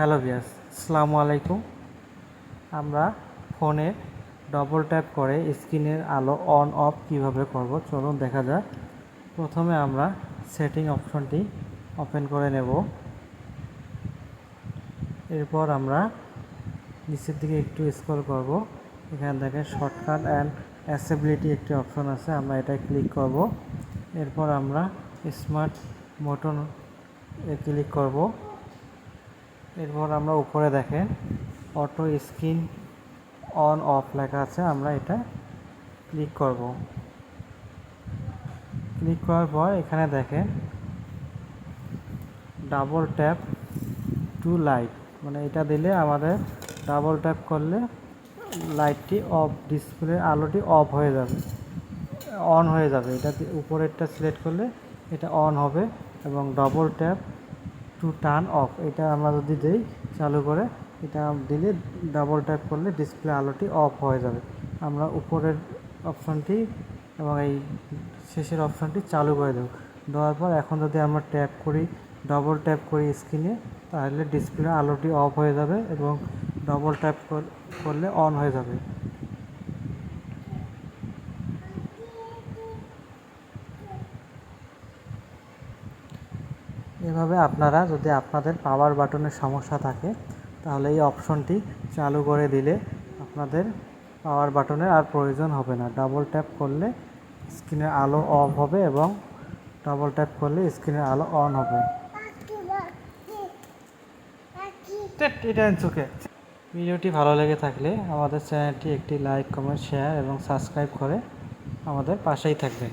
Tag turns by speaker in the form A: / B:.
A: Hello বিয়াস আসসালামু আলাইকুম। আমরা ফোনে ডবল ট্যাপ করে স্ক্রিনের আলো অন অফ কীভাবে করব, চলুন দেখা যাক। প্রথমে আমরা সেটিং অপশনটি ওপেন করে নেব। এরপর আমরা নিচের দিকে একটু স্ক্রল করব। এখানে দেখেন শর্টকাট অ্যান্ড অ্যাসেবিলিটি একটি অপশন আছে, আমরা এটায় ক্লিক করব। এরপর আমরা স্মার্ট মোটন এ ক্লিক করব। এরপর আমরা উপরে দেখেন অটো স্ক্রিন অন অফ লেখা আছে, আমরা এটা ক্লিক করব। ক্লিক করার পর এখানে দেখেন ডাবল ট্যাপ টু লাইট মানে এটা দিলে আমাদের ডাবল ট্যাপ করলে লাইটটি অফ ডিসপ্লে আলোটি অফ হয়ে যাবে অন হয়ে যাবে। এটা উপরেরটা সিলেক্ট করলে এটা অন হবে এবং double tap to turn off এটা আমরা যদি দিই চালু করে, এটা দিলে ডাবল ট্যাপ করলে ডিসপ্লে আলোটি অফ হয়ে যাবে। আমরা উপরের অপশনটি এবং এই শেষের অপশানটি চালু করে দেবো। দেওয়ার পর এখন যদি আমরা ট্যাপ করি ডবল ট্যাপ করি স্ক্রিনে তাহলে ডিসপ্লে আলোটি অফ হয়ে যাবে এবং ডবল ট্যাপ করলে অন হয়ে যাবে। এভাবে আপনারা যদি আপনাদের পাওয়ার বাটনের সমস্যা থাকে, তাহলে এই অপশনটি চালু করে দিলে আপনাদের পাওয়ার বাটনের আর প্রয়োজন হবে না। ডাবল ট্যাপ করলে স্ক্রিনের আলো অফ হবে এবং ডাবল ট্যাপ করলে স্ক্রিনের আলো অন হবে। চোখে ভিডিওটি ভালো লেগে থাকলে আমাদের চ্যানেলটি একটি লাইক কমেন্ট শেয়ার এবং সাবস্ক্রাইব করে আমাদের পাশেই থাকবেন।